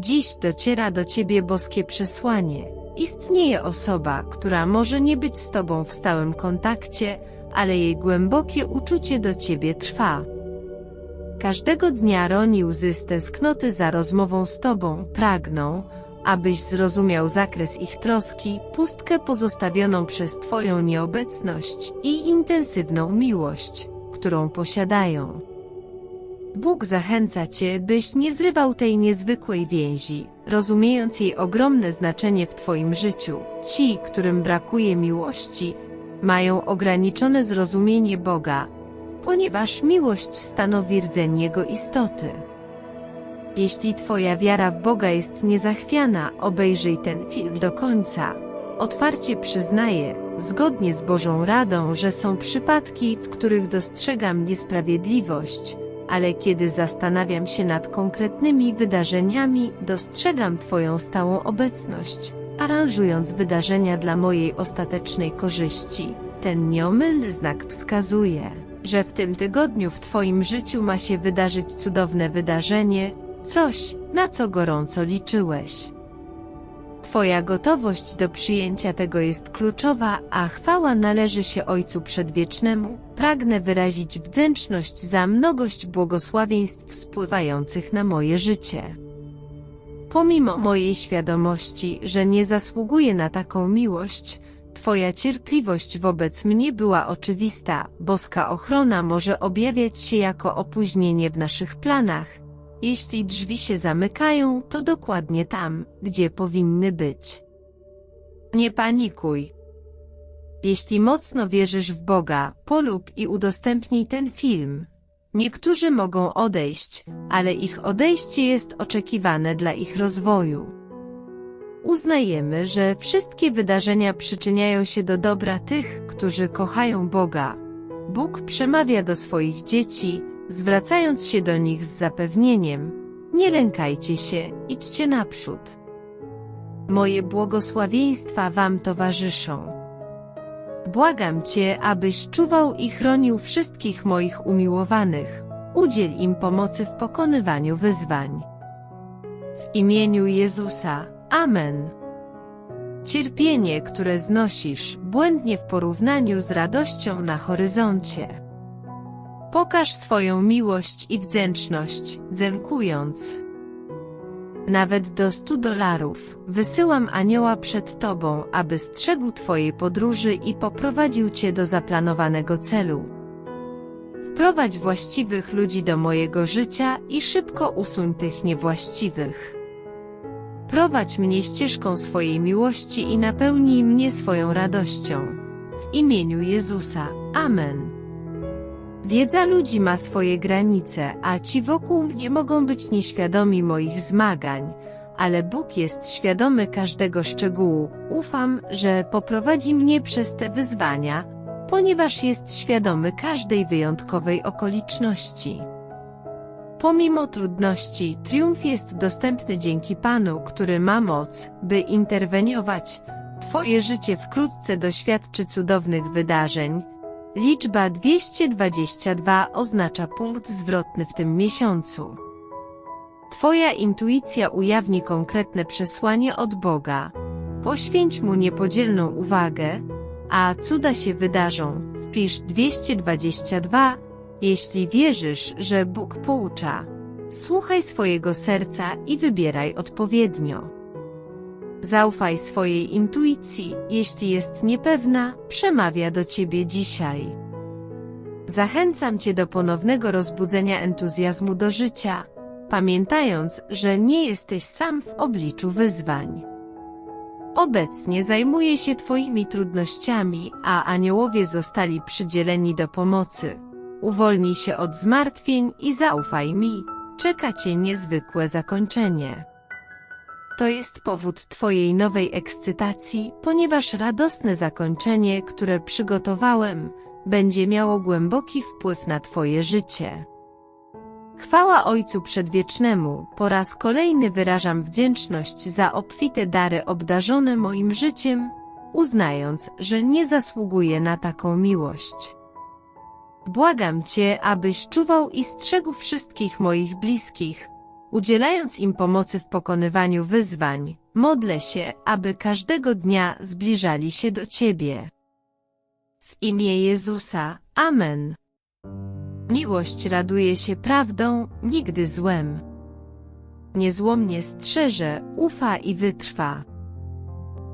Dziś dociera do ciebie boskie przesłanie. Istnieje osoba, która może nie być z tobą w stałym kontakcie, ale jej głębokie uczucie do ciebie trwa. Każdego dnia roni łzy z tęsknoty za rozmową z tobą, pragną, abyś zrozumiał zakres ich troski, pustkę pozostawioną przez twoją nieobecność i intensywną miłość, którą posiadają. Bóg zachęca cię, byś nie zrywał tej niezwykłej więzi, rozumiejąc jej ogromne znaczenie w twoim życiu. Ci, którym brakuje miłości, mają ograniczone zrozumienie Boga, ponieważ miłość stanowi rdzeń Jego istoty. Jeśli Twoja wiara w Boga jest niezachwiana, obejrzyj ten film do końca. Otwarcie przyznaję, zgodnie z Bożą radą, że są przypadki, w których dostrzegam niesprawiedliwość, ale kiedy zastanawiam się nad konkretnymi wydarzeniami, dostrzegam Twoją stałą obecność, aranżując wydarzenia dla mojej ostatecznej korzyści. Ten nieomylny znak wskazuje, że w tym tygodniu w Twoim życiu ma się wydarzyć cudowne wydarzenie, coś, na co gorąco liczyłeś. Twoja gotowość do przyjęcia tego jest kluczowa, a chwała należy się Ojcu Przedwiecznemu. Pragnę wyrazić wdzięczność za mnogość błogosławieństw spływających na moje życie. Pomimo mojej świadomości, że nie zasługuję na taką miłość, Twoja cierpliwość wobec mnie była oczywista. Boska ochrona może objawiać się jako opóźnienie w naszych planach. Jeśli drzwi się zamykają, to dokładnie tam, gdzie powinny być. Nie panikuj. Jeśli mocno wierzysz w Boga, polub i udostępnij ten film. Niektórzy mogą odejść, ale ich odejście jest oczekiwane dla ich rozwoju. Uznajemy, że wszystkie wydarzenia przyczyniają się do dobra tych, którzy kochają Boga. Bóg przemawia do swoich dzieci, zwracając się do nich z zapewnieniem: Nie lękajcie się, idźcie naprzód. Moje błogosławieństwa Wam towarzyszą. Błagam Cię, abyś czuwał i chronił wszystkich moich umiłowanych. Udziel im pomocy w pokonywaniu wyzwań. W imieniu Jezusa. Amen. Cierpienie, które znosisz, błędnie w porównaniu z radością na horyzoncie. Pokaż swoją miłość i wdzięczność, dziękując. Nawet do 100 dolarów wysyłam anioła przed Tobą, aby strzegł Twojej podróży i poprowadził Cię do zaplanowanego celu. Wprowadź właściwych ludzi do mojego życia i szybko usuń tych niewłaściwych. Prowadź mnie ścieżką swojej miłości i napełnij mnie swoją radością. W imieniu Jezusa. Amen. Wiedza ludzi ma swoje granice, a ci wokół mnie mogą być nieświadomi moich zmagań, ale Bóg jest świadomy każdego szczegółu. Ufam, że poprowadzi mnie przez te wyzwania, ponieważ jest świadomy każdej wyjątkowej okoliczności. Pomimo trudności, triumf jest dostępny dzięki Panu, który ma moc, by interweniować. Twoje życie wkrótce doświadczy cudownych wydarzeń. Liczba 222 oznacza punkt zwrotny w tym miesiącu. Twoja intuicja ujawni konkretne przesłanie od Boga. Poświęć mu niepodzielną uwagę, a cuda się wydarzą. Wpisz 222 jeśli wierzysz, że Bóg poucza, słuchaj swojego serca i wybieraj odpowiednio. Zaufaj swojej intuicji, jeśli jest niepewna, przemawia do ciebie dzisiaj. Zachęcam cię do ponownego rozbudzenia entuzjazmu do życia, pamiętając, że nie jesteś sam w obliczu wyzwań. Obecnie zajmuję się Twoimi trudnościami, a aniołowie zostali przydzieleni do pomocy. Uwolnij się od zmartwień i zaufaj mi, czeka cię niezwykłe zakończenie. To jest powód Twojej nowej ekscytacji, ponieważ radosne zakończenie, które przygotowałem, będzie miało głęboki wpływ na Twoje życie. Chwała Ojcu Przedwiecznemu, po raz kolejny wyrażam wdzięczność za obfite dary obdarzone moim życiem, uznając, że nie zasługuję na taką miłość. Błagam Cię, abyś czuwał i strzegł wszystkich moich bliskich. Udzielając im pomocy w pokonywaniu wyzwań, modlę się, aby każdego dnia zbliżali się do Ciebie. W imię Jezusa. Amen. Miłość raduje się prawdą, nigdy złem. Niezłomnie strzeże, ufa i wytrwa.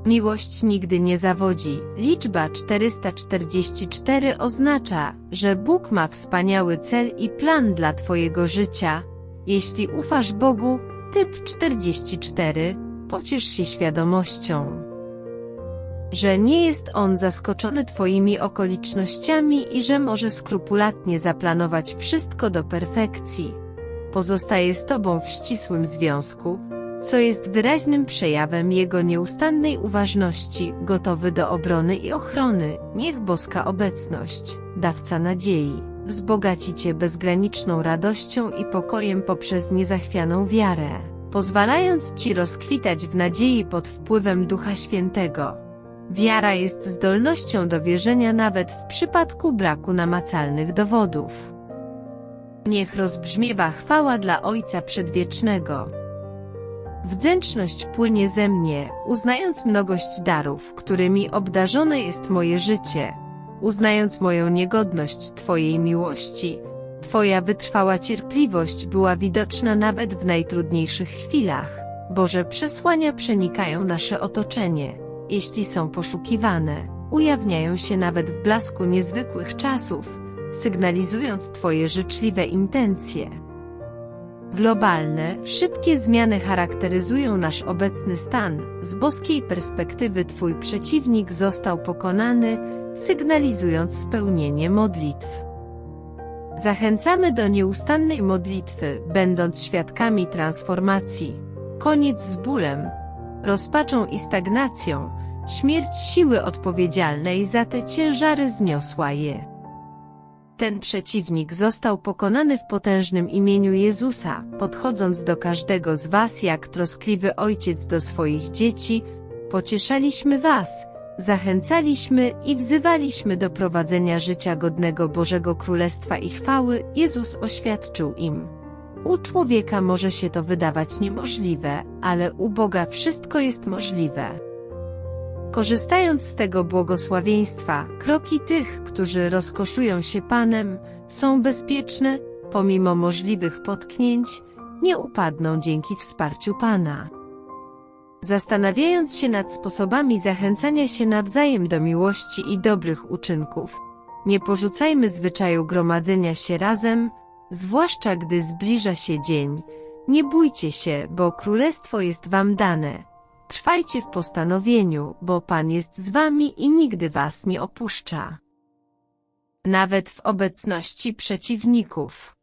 Miłość nigdy nie zawodzi. Liczba 444 oznacza, że Bóg ma wspaniały cel i plan dla Twojego życia. Jeśli ufasz Bogu, typ 44, pociesz się świadomością, że nie jest On zaskoczony Twoimi okolicznościami i że może skrupulatnie zaplanować wszystko do perfekcji. Pozostaje z Tobą w ścisłym związku, co jest wyraźnym przejawem Jego nieustannej uważności, gotowy do obrony i ochrony. Niech boska obecność, dawca nadziei, wzbogaci Cię bezgraniczną radością i pokojem poprzez niezachwianą wiarę, pozwalając Ci rozkwitać w nadziei pod wpływem Ducha Świętego. Wiara jest zdolnością do wierzenia nawet w przypadku braku namacalnych dowodów. Niech rozbrzmiewa chwała dla Ojca Przedwiecznego. Wdzięczność płynie ze mnie, uznając mnogość darów, którymi obdarzone jest moje życie, uznając moją niegodność Twojej miłości. Twoja wytrwała cierpliwość była widoczna nawet w najtrudniejszych chwilach. Boże przesłania przenikają nasze otoczenie, jeśli są poszukiwane, ujawniają się nawet w blasku niezwykłych czasów, sygnalizując Twoje życzliwe intencje. Globalne, szybkie zmiany charakteryzują nasz obecny stan. Z boskiej perspektywy Twój przeciwnik został pokonany, sygnalizując spełnienie modlitw. Zachęcamy do nieustannej modlitwy, będąc świadkami transformacji. Koniec z bólem, rozpaczą i stagnacją, śmierć siły odpowiedzialnej za te ciężary zniosła je. Ten przeciwnik został pokonany w potężnym imieniu Jezusa, podchodząc do każdego z was jak troskliwy ojciec do swoich dzieci, pocieszaliśmy was, zachęcaliśmy i wzywaliśmy do prowadzenia życia godnego Bożego Królestwa i chwały, Jezus oświadczył im. U człowieka może się to wydawać niemożliwe, ale u Boga wszystko jest możliwe. Korzystając z tego błogosławieństwa, kroki tych, którzy rozkoszują się Panem, są bezpieczne, pomimo możliwych potknięć, nie upadną dzięki wsparciu Pana. Zastanawiając się nad sposobami zachęcania się nawzajem do miłości i dobrych uczynków, nie porzucajmy zwyczaju gromadzenia się razem, zwłaszcza gdy zbliża się dzień. Nie bójcie się, bo królestwo jest wam dane Trwajcie w postanowieniu, bo Pan jest z wami i nigdy was nie opuszcza. Nawet w obecności przeciwników.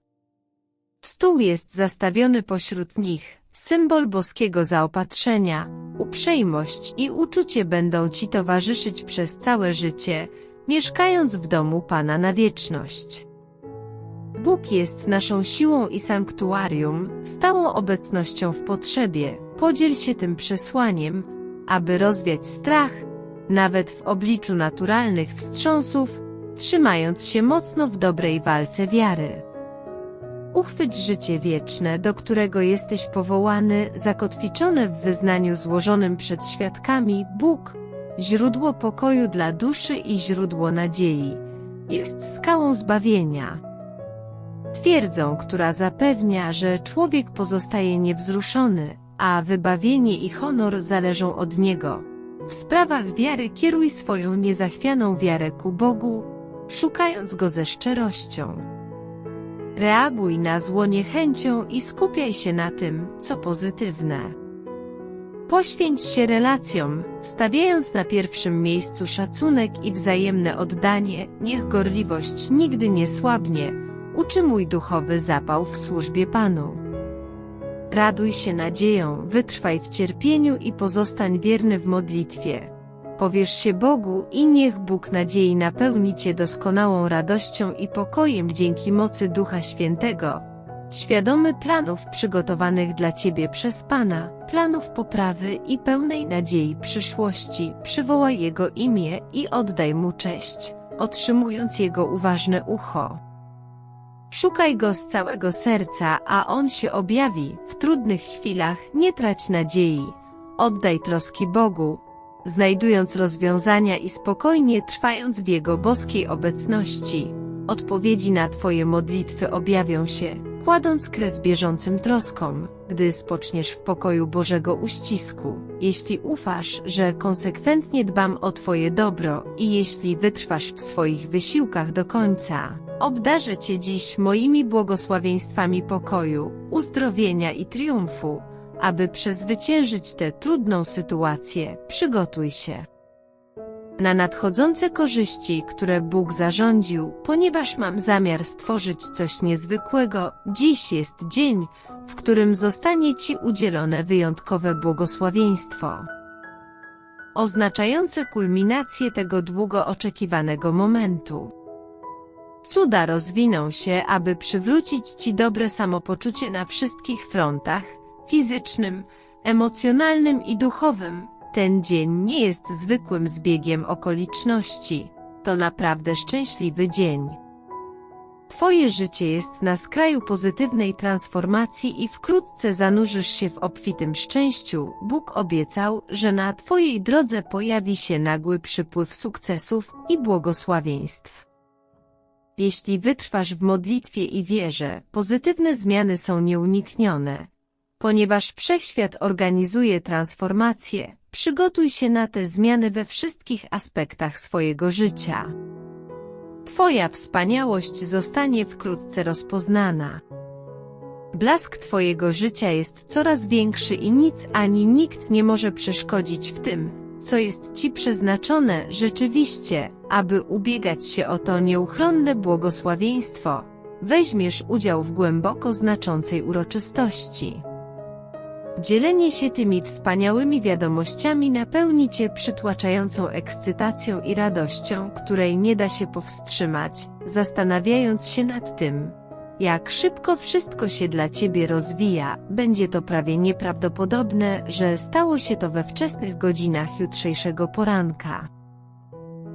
Stół jest zastawiony pośród nich, symbol boskiego zaopatrzenia, uprzejmość i uczucie będą ci towarzyszyć przez całe życie, mieszkając w domu Pana na wieczność. Bóg jest naszą siłą i sanktuarium, stałą obecnością w potrzebie, Podziel się tym przesłaniem, aby rozwiać strach, nawet w obliczu naturalnych wstrząsów, trzymając się mocno w dobrej walce wiary. Uchwyć życie wieczne, do którego jesteś powołany, zakotwiczone w wyznaniu złożonym przed świadkami, Bóg, źródło pokoju dla duszy i źródło nadziei, jest skałą zbawienia. Twierdzą, która zapewnia, że człowiek pozostaje niewzruszony, a wybawienie i honor zależą od Niego. W sprawach wiary kieruj swoją niezachwianą wiarę ku Bogu, szukając Go ze szczerością. Reaguj na zło niechęcią i skupiaj się na tym, co pozytywne. Poświęć się relacjom, stawiając na pierwszym miejscu szacunek i wzajemne oddanie, niech gorliwość nigdy nie słabnie, uczy mój duchowy zapał w służbie Panu. Raduj się nadzieją, wytrwaj w cierpieniu i pozostań wierny w modlitwie. Powiesz się Bogu i niech Bóg nadziei napełni Cię doskonałą radością i pokojem dzięki mocy Ducha Świętego. Świadomy planów przygotowanych dla Ciebie przez Pana, planów poprawy i pełnej nadziei przyszłości, przywołaj Jego imię i oddaj Mu cześć, otrzymując Jego uważne ucho. Szukaj Go z całego serca, a On się objawi. W trudnych chwilach nie trać nadziei. Oddaj troski Bogu, znajdując rozwiązania i spokojnie trwając w Jego boskiej obecności. Odpowiedzi na Twoje modlitwy objawią się, kładąc kres bieżącym troskom, gdy spoczniesz w pokoju Bożego uścisku. Jeśli ufasz, że konsekwentnie dbam o Twoje dobro i jeśli wytrwasz w swoich wysiłkach do końca, obdarzę Cię dziś moimi błogosławieństwami pokoju, uzdrowienia i triumfu. Aby przezwyciężyć tę trudną sytuację, przygotuj się na nadchodzące korzyści, które Bóg zarządził, ponieważ mam zamiar stworzyć coś niezwykłego. Dziś jest dzień, w którym zostanie Ci udzielone wyjątkowe błogosławieństwo. Oznaczające kulminację tego długo oczekiwanego momentu. Cuda rozwiną się, aby przywrócić Ci dobre samopoczucie na wszystkich frontach fizycznym, emocjonalnym i duchowym. Ten dzień nie jest zwykłym zbiegiem okoliczności. To naprawdę szczęśliwy dzień. Twoje życie jest na skraju pozytywnej transformacji i wkrótce zanurzysz się w obfitym szczęściu. Bóg obiecał, że na Twojej drodze pojawi się nagły przypływ sukcesów i błogosławieństw. Jeśli wytrwasz w modlitwie i wierze, pozytywne zmiany są nieuniknione. Ponieważ wszechświat organizuje transformację, przygotuj się na te zmiany we wszystkich aspektach swojego życia. Twoja wspaniałość zostanie wkrótce rozpoznana. Blask Twojego życia jest coraz większy i nic ani nikt nie może przeszkodzić w tym, co jest Ci przeznaczone rzeczywiście, aby ubiegać się o to nieuchronne błogosławieństwo. Weźmiesz udział w głęboko znaczącej uroczystości. Dzielenie się tymi wspaniałymi wiadomościami napełni Cię przytłaczającą ekscytacją i radością, której nie da się powstrzymać, zastanawiając się nad tym, jak szybko wszystko się dla Ciebie rozwija, będzie to prawie nieprawdopodobne, że stało się to we wczesnych godzinach jutrzejszego poranka.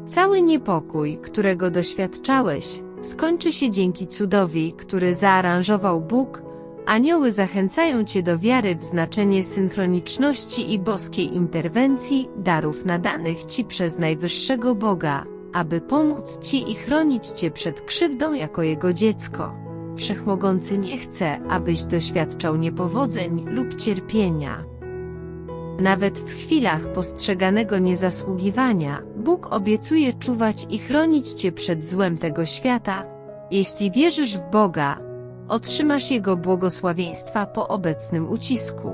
Cały niepokój, którego doświadczałeś, skończy się dzięki cudowi, który zaaranżował Bóg, Anioły zachęcają Cię do wiary w znaczenie synchroniczności i boskiej interwencji, darów nadanych Ci przez Najwyższego Boga, aby pomóc Ci i chronić Cię przed krzywdą jako Jego dziecko. Wszechmogący nie chce, abyś doświadczał niepowodzeń lub cierpienia. Nawet w chwilach postrzeganego niezasługiwania, Bóg obiecuje czuwać i chronić Cię przed złem tego świata. Jeśli wierzysz w Boga, otrzymasz Jego błogosławieństwa po obecnym ucisku.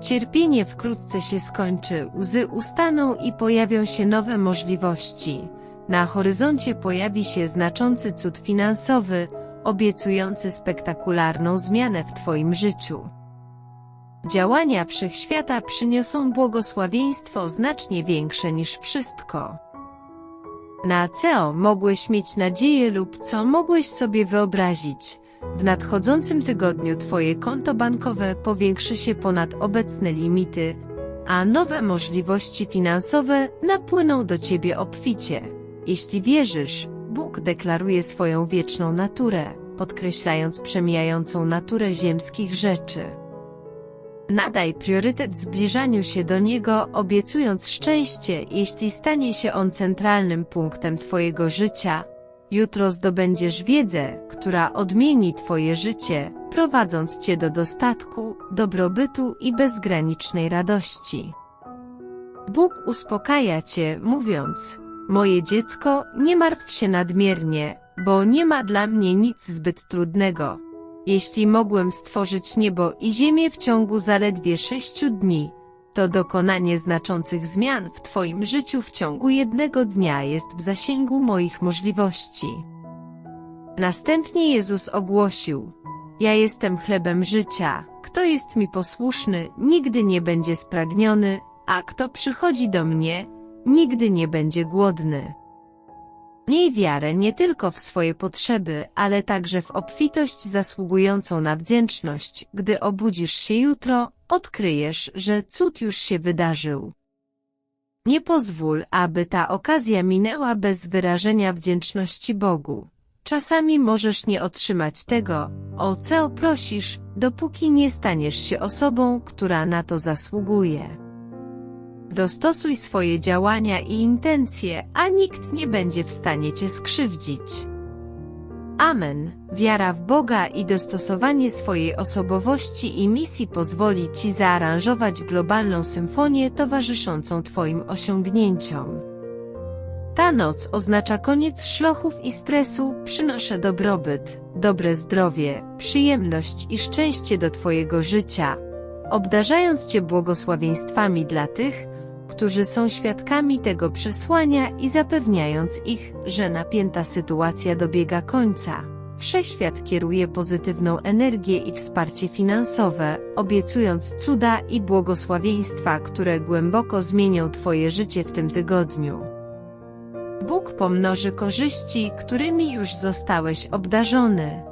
Cierpienie wkrótce się skończy, łzy ustaną i pojawią się nowe możliwości. Na horyzoncie pojawi się znaczący cud finansowy, obiecujący spektakularną zmianę w Twoim życiu. Działania wszechświata przyniosą błogosławieństwo znacznie większe niż wszystko. Na co mogłeś mieć nadzieję lub co mogłeś sobie wyobrazić. W nadchodzącym tygodniu Twoje konto bankowe powiększy się ponad obecne limity, a nowe możliwości finansowe napłyną do Ciebie obficie. Jeśli wierzysz, Bóg deklaruje swoją wieczną naturę, podkreślając przemijającą naturę ziemskich rzeczy. Nadaj priorytet zbliżaniu się do Niego, obiecując szczęście, jeśli stanie się On centralnym punktem Twojego życia, Jutro zdobędziesz wiedzę, która odmieni Twoje życie, prowadząc Cię do dostatku, dobrobytu i bezgranicznej radości. Bóg uspokaja Cię, mówiąc, moje dziecko, nie martw się nadmiernie, bo nie ma dla mnie nic zbyt trudnego. Jeśli mogłem stworzyć niebo i ziemię w ciągu zaledwie sześciu dni, to dokonanie znaczących zmian w Twoim życiu w ciągu jednego dnia jest w zasięgu moich możliwości. Następnie Jezus ogłosił: Ja jestem chlebem życia, kto jest mi posłuszny, nigdy nie będzie spragniony, a kto przychodzi do mnie, nigdy nie będzie głodny. Miej wiarę nie tylko w swoje potrzeby, ale także w obfitość zasługującą na wdzięczność. Gdy obudzisz się jutro, odkryjesz, że cud już się wydarzył. Nie pozwól, aby ta okazja minęła bez wyrażenia wdzięczności Bogu. czasami możesz nie otrzymać tego, o co prosisz, dopóki nie staniesz się osobą, która na to zasługuje. Dostosuj swoje działania i intencje, a nikt nie będzie w stanie cię skrzywdzić. Amen. Wiara w Boga i dostosowanie swojej osobowości i misji pozwoli Ci zaaranżować globalną symfonię towarzyszącą Twoim osiągnięciom. Ta noc oznacza koniec szlochów i stresu, przynoszę dobrobyt, dobre zdrowie, przyjemność i szczęście do Twojego życia, obdarzając Cię błogosławieństwami dla tych, którzy są świadkami tego przesłania i zapewniając ich, że napięta sytuacja dobiega końca. Wszechświat kieruje pozytywną energię i wsparcie finansowe, obiecując cuda i błogosławieństwa, które głęboko zmienią Twoje życie w tym tygodniu. Bóg pomnoży korzyści, którymi już zostałeś obdarzony.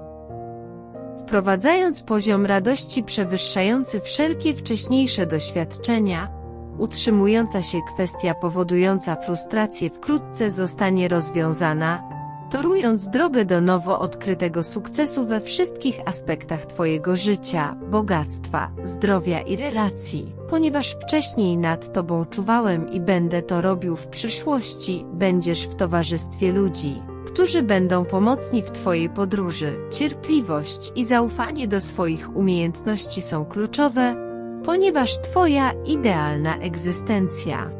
Wprowadzając poziom radości przewyższający wszelkie wcześniejsze doświadczenia, utrzymująca się kwestia powodująca frustrację wkrótce zostanie rozwiązana, torując drogę do nowo odkrytego sukcesu we wszystkich aspektach Twojego życia, bogactwa, zdrowia i relacji. Ponieważ wcześniej nad Tobą czuwałem i będę to robił w przyszłości, będziesz w towarzystwie ludzi, którzy będą pomocni w Twojej podróży. Cierpliwość i zaufanie do swoich umiejętności są kluczowe, ponieważ Twoja idealna egzystencja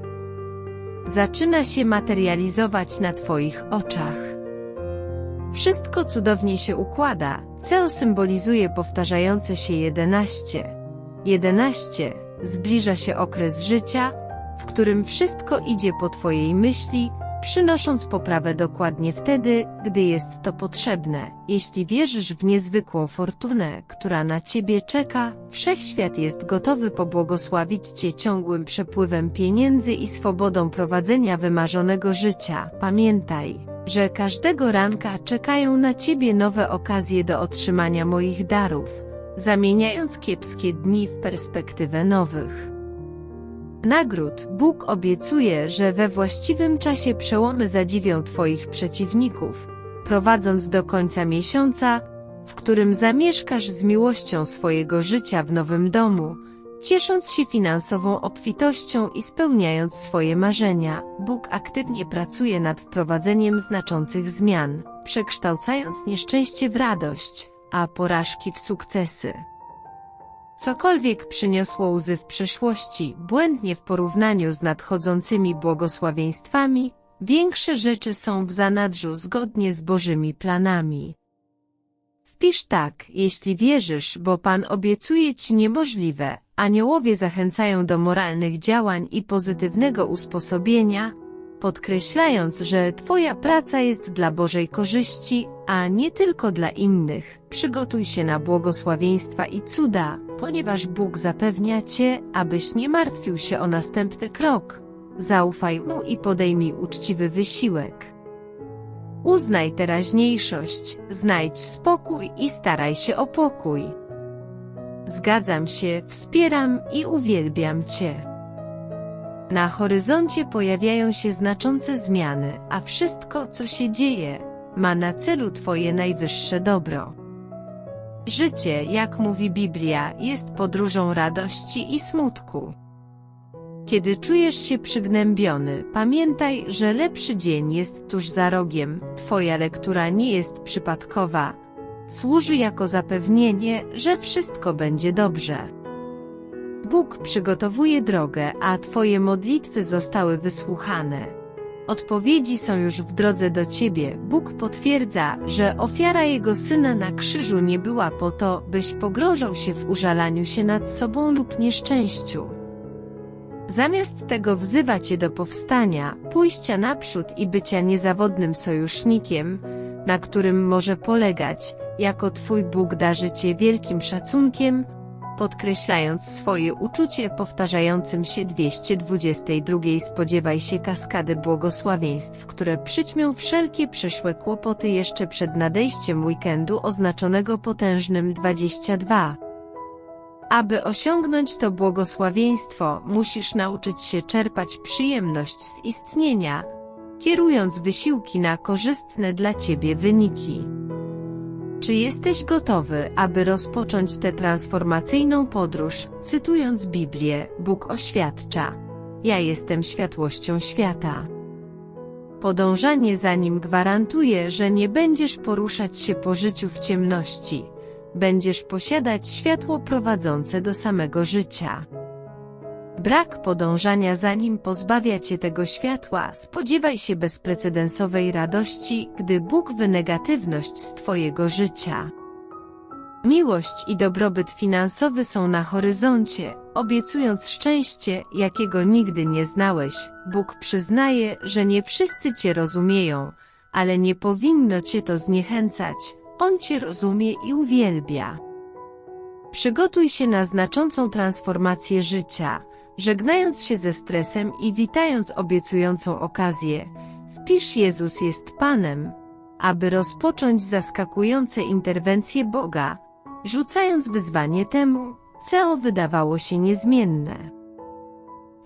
zaczyna się materializować na Twoich oczach. Wszystko cudownie się układa, CEO symbolizuje powtarzające się 11. 11. Zbliża się okres życia, w którym wszystko idzie po Twojej myśli, przynosząc poprawę dokładnie wtedy, gdy jest to potrzebne. Jeśli wierzysz w niezwykłą fortunę, która na Ciebie czeka, Wszechświat jest gotowy pobłogosławić Cię ciągłym przepływem pieniędzy i swobodą prowadzenia wymarzonego życia. Pamiętaj, że każdego ranka czekają na Ciebie nowe okazje do otrzymania moich darów, zamieniając kiepskie dni w perspektywę nowych. Nagród Bóg obiecuje, że we właściwym czasie przełomy zadziwią Twoich przeciwników, prowadząc do końca miesiąca, w którym zamieszkasz z miłością swojego życia w nowym domu, ciesząc się finansową obfitością i spełniając swoje marzenia. Bóg aktywnie pracuje nad wprowadzeniem znaczących zmian, przekształcając nieszczęście w radość, a porażki w sukcesy. Cokolwiek przyniosło łzy w przeszłości, błędnie w porównaniu z nadchodzącymi błogosławieństwami, większe rzeczy są w zanadrzu zgodnie z Bożymi planami. Wpisz tak, jeśli wierzysz, bo Pan obiecuje Ci niemożliwe, aniołowie zachęcają do moralnych działań i pozytywnego usposobienia, podkreślając, że Twoja praca jest dla Bożej korzyści, a nie tylko dla innych. Przygotuj się na błogosławieństwa i cuda, ponieważ Bóg zapewnia Cię, abyś nie martwił się o następny krok. Zaufaj Mu i podejmij uczciwy wysiłek. Uznaj teraźniejszość, znajdź spokój i staraj się o pokój. Zgadzam się, wspieram i uwielbiam Cię. Na horyzoncie pojawiają się znaczące zmiany, a wszystko, co się dzieje, ma na celu Twoje najwyższe dobro. Życie, jak mówi Biblia, jest podróżą radości i smutku. Kiedy czujesz się przygnębiony, pamiętaj, że lepszy dzień jest tuż za rogiem, Twoja lektura nie jest przypadkowa. Służy jako zapewnienie, że wszystko będzie dobrze. Bóg przygotowuje drogę, a Twoje modlitwy zostały wysłuchane. Odpowiedzi są już w drodze do Ciebie. Bóg potwierdza, że ofiara Jego Syna na krzyżu nie była po to, byś pogrążał się w użalaniu się nad sobą lub nieszczęściu. Zamiast tego wzywa Cię do powstania, pójścia naprzód i bycia niezawodnym sojusznikiem, na którym może polegać, jako Twój Bóg darzy Cię wielkim szacunkiem, podkreślając swoje uczucie powtarzającym się 222 spodziewaj się kaskady błogosławieństw, które przyćmią wszelkie przyszłe kłopoty jeszcze przed nadejściem weekendu oznaczonego potężnym 22. Aby osiągnąć to błogosławieństwo, musisz nauczyć się czerpać przyjemność z istnienia, kierując wysiłki na korzystne dla Ciebie wyniki. Czy jesteś gotowy, aby rozpocząć tę transformacyjną podróż? Cytując Biblię, Bóg oświadcza: Ja jestem światłością świata. Podążanie za nim gwarantuje, że nie będziesz poruszać się po życiu w ciemności. Będziesz posiadać światło prowadzące do samego życia. Brak podążania za nim pozbawia cię tego światła. Spodziewaj się bezprecedensowej radości, gdy Bóg wynegatywność z twojego życia. Miłość i dobrobyt finansowy są na horyzoncie, obiecując szczęście, jakiego nigdy nie znałeś. Bóg przyznaje, że nie wszyscy cię rozumieją, ale nie powinno cię to zniechęcać. On cię rozumie i uwielbia. Przygotuj się na znaczącą transformację życia, żegnając się ze stresem i witając obiecującą okazję. Wpisz Jezus jest Panem, aby rozpocząć zaskakujące interwencje Boga, rzucając wyzwanie temu, co wydawało się niezmienne.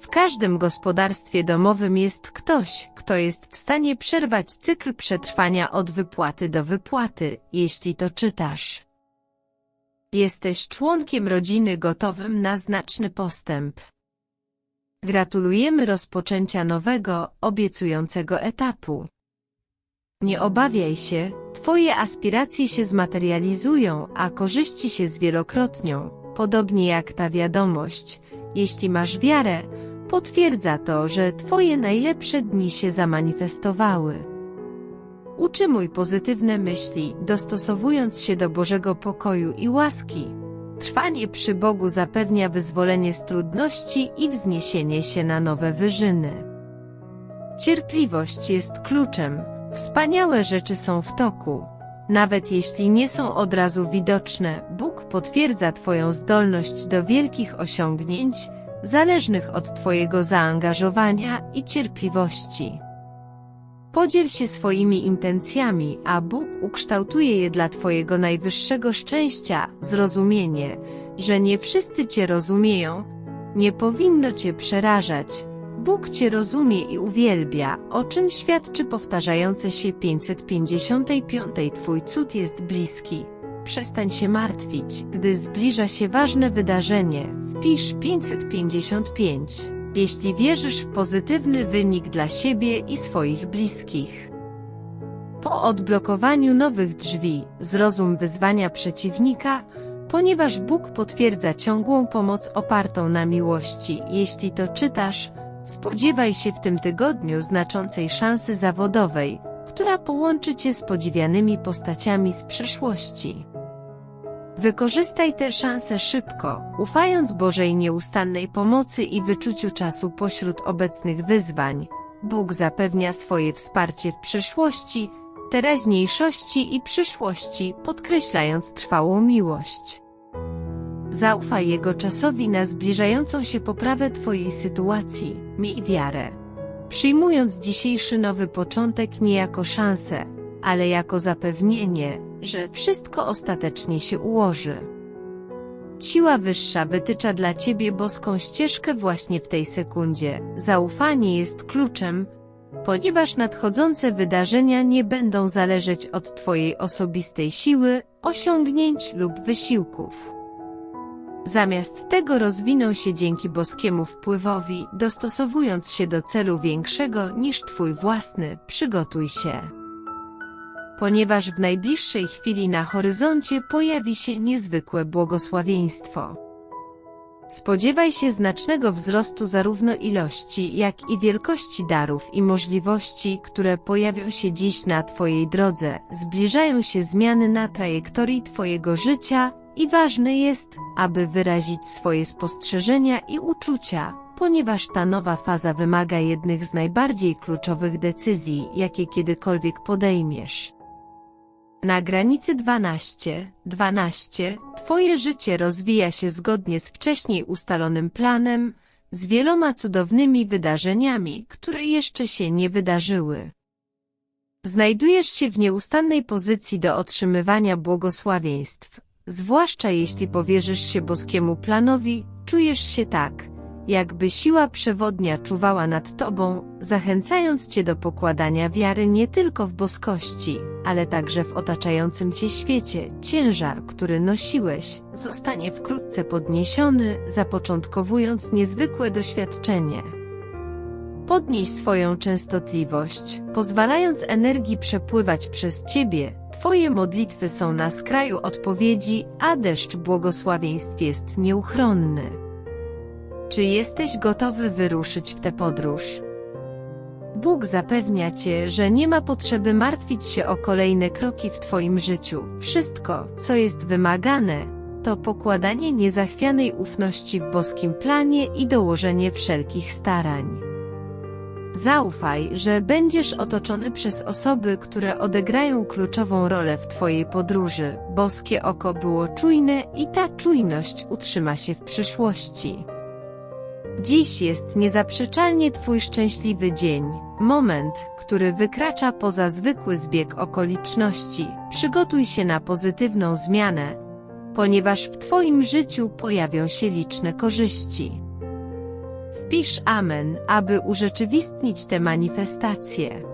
W każdym gospodarstwie domowym jest ktoś, kto jest w stanie przerwać cykl przetrwania od wypłaty do wypłaty, jeśli to czytasz. Jesteś członkiem rodziny gotowym na znaczny postęp. Gratulujemy rozpoczęcia nowego, obiecującego etapu. Nie obawiaj się, Twoje aspiracje się zmaterializują, a korzyści się zwielokrotnią, podobnie jak ta wiadomość. Jeśli masz wiarę, potwierdza to, że Twoje najlepsze dni się zamanifestowały. Utrzymuj pozytywne myśli, dostosowując się do Bożego pokoju i łaski. Trwanie przy Bogu zapewnia wyzwolenie z trudności i wzniesienie się na nowe wyżyny. Cierpliwość jest kluczem. Wspaniałe rzeczy są w toku. Nawet jeśli nie są od razu widoczne, Bóg potwierdza Twoją zdolność do wielkich osiągnięć, zależnych od Twojego zaangażowania i cierpliwości. Podziel się swoimi intencjami, a Bóg ukształtuje je dla Twojego najwyższego szczęścia, zrozumienie, że nie wszyscy Cię rozumieją, nie powinno Cię przerażać. Bóg Cię rozumie i uwielbia, o czym świadczy powtarzające się 555 Twój cud jest bliski. Przestań się martwić, gdy zbliża się ważne wydarzenie. Wpisz 555 jeśli wierzysz w pozytywny wynik dla siebie i swoich bliskich. Po odblokowaniu nowych drzwi, zrozum wyzwania przeciwnika, ponieważ Bóg potwierdza ciągłą pomoc opartą na miłości. Jeśli to czytasz, spodziewaj się w tym tygodniu znaczącej szansy zawodowej, która połączy Cię z podziwianymi postaciami z przeszłości. Wykorzystaj tę szansę szybko, ufając Bożej nieustannej pomocy i wyczuciu czasu pośród obecnych wyzwań. Bóg zapewnia swoje wsparcie w przeszłości, teraźniejszości i przyszłości, podkreślając trwałą miłość. Zaufaj Jego czasowi na zbliżającą się poprawę Twojej sytuacji, miej wiarę. Przyjmując dzisiejszy nowy początek nie jako szansę, ale jako zapewnienie, że wszystko ostatecznie się ułoży. Siła wyższa wytycza dla Ciebie boską ścieżkę właśnie w tej sekundzie. Zaufanie jest kluczem, ponieważ nadchodzące wydarzenia nie będą zależeć od Twojej osobistej siły, osiągnięć lub wysiłków. Zamiast tego rozwiną się dzięki boskiemu wpływowi, dostosowując się do celu większego niż Twój własny, przygotuj się ponieważ w najbliższej chwili na horyzoncie pojawi się niezwykłe błogosławieństwo. Spodziewaj się znacznego wzrostu zarówno ilości, jak i wielkości darów i możliwości, które pojawią się dziś na Twojej drodze. Zbliżają się zmiany na trajektorii Twojego życia i ważne jest, aby wyrazić swoje spostrzeżenia i uczucia, ponieważ ta nowa faza wymaga jednych z najbardziej kluczowych decyzji, jakie kiedykolwiek podejmiesz. Na granicy 12, 12, Twoje życie rozwija się zgodnie z wcześniej ustalonym planem, z wieloma cudownymi wydarzeniami, które jeszcze się nie wydarzyły. Znajdujesz się w nieustannej pozycji do otrzymywania błogosławieństw, zwłaszcza jeśli powierzysz się boskiemu planowi, czujesz się tak, jakby siła przewodnia czuwała nad tobą, zachęcając cię do pokładania wiary nie tylko w boskości, ale także w otaczającym cię świecie. Ciężar, który nosiłeś, zostanie wkrótce podniesiony, zapoczątkowując niezwykłe doświadczenie. Podnieś swoją częstotliwość, pozwalając energii przepływać przez ciebie. Twoje modlitwy są na skraju odpowiedzi, a deszcz błogosławieństw jest nieuchronny. Czy jesteś gotowy wyruszyć w tę podróż? Bóg zapewnia cię, że nie ma potrzeby martwić się o kolejne kroki w Twoim życiu. Wszystko, co jest wymagane, to pokładanie niezachwianej ufności w boskim planie i dołożenie wszelkich starań. Zaufaj, że będziesz otoczony przez osoby, które odegrają kluczową rolę w Twojej podróży. Boskie oko było czujne i ta czujność utrzyma się w przyszłości. Dziś jest niezaprzeczalnie Twój szczęśliwy dzień, moment, który wykracza poza zwykły zbieg okoliczności. Przygotuj się na pozytywną zmianę, ponieważ w Twoim życiu pojawią się liczne korzyści. Wpisz Amen, aby urzeczywistnić te manifestacje.